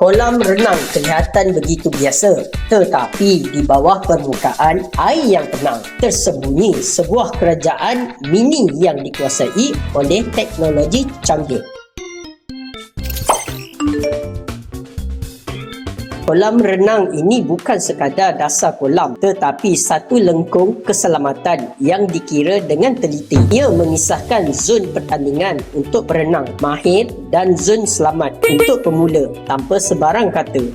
Kolam renang kelihatan begitu biasa, tetapi di bawah permukaan air yang tenang tersembunyi sebuah kerajaan mini yang dikuasai oleh teknologi canggih. Kolam renang ini bukan sekadar dasar kolam tetapi satu lengkung keselamatan yang dikira dengan teliti. Ia memisahkan zon pertandingan untuk berenang mahir dan zon selamat untuk pemula tanpa sebarang kata.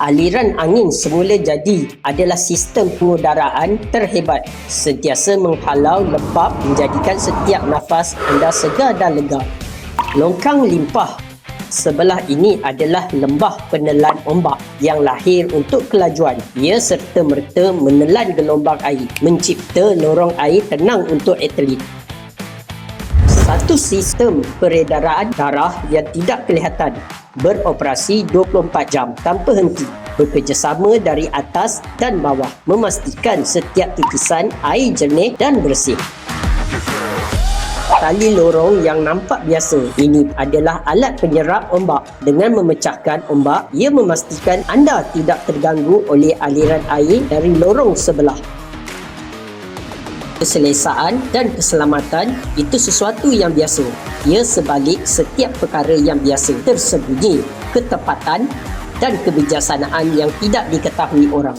Aliran angin semula jadi adalah sistem pengudaraan terhebat sentiasa menghalau lembab menjadikan setiap nafas anda segar dan lega. Longkang limpah Sebelah ini adalah lembah penelan ombak yang lahir untuk kelajuan. Ia serta-merta menelan gelombang air, mencipta lorong air tenang untuk atlet. Satu sistem peredaran darah yang tidak kelihatan beroperasi 24 jam tanpa henti bekerjasama dari atas dan bawah memastikan setiap titisan air jernih dan bersih tali lorong yang nampak biasa. Ini adalah alat penyerap ombak. Dengan memecahkan ombak, ia memastikan anda tidak terganggu oleh aliran air dari lorong sebelah. Keselesaan dan keselamatan itu sesuatu yang biasa. Ia sebalik setiap perkara yang biasa tersembunyi ketepatan dan kebijaksanaan yang tidak diketahui orang.